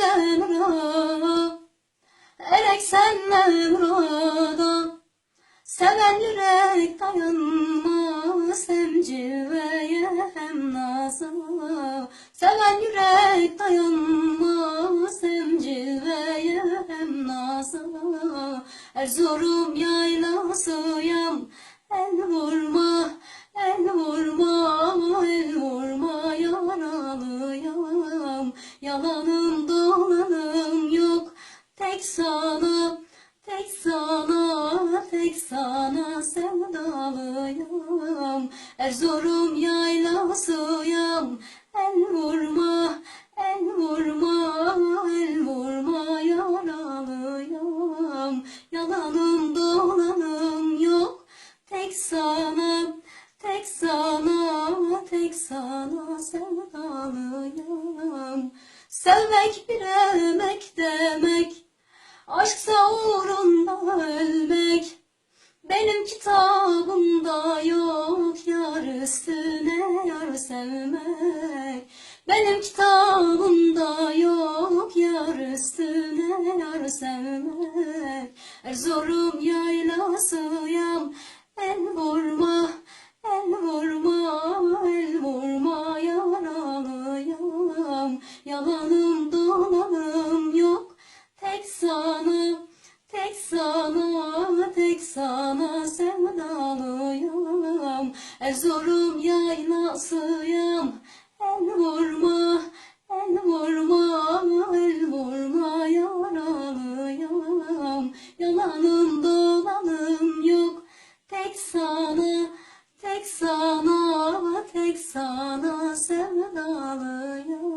senden ura Erek senden burada Seven yürek dayanmaz hem cilveye hem naza Seven yürek dayanmaz hem cilveye hem naza Erzurum yaylasıyam el vurma el vurma el vurma yaralıyam Yalanım dolanım yok tek sana Tek sana, tek sana sevdalıyım. Erzurum yaylasıyım. El vurma, el vurma, el vurma yaralıyım. Yalanım dolanım yok. Tek sana, sana sevdalıyım. Sevmek bir emek demek. Aşksa uğrunda ölmek Benim kitabımda yok Yar üstüne yar sevmek Benim kitabımda yok Yar üstüne yar sevmek Erzurum yaylasıyam El vurma, Erzurum yaylasıyım El vurma, el vurma, el vurma yaralıyım. Yalanım dolanım yok. Tek sana, tek sana, tek sana sevdalıyım.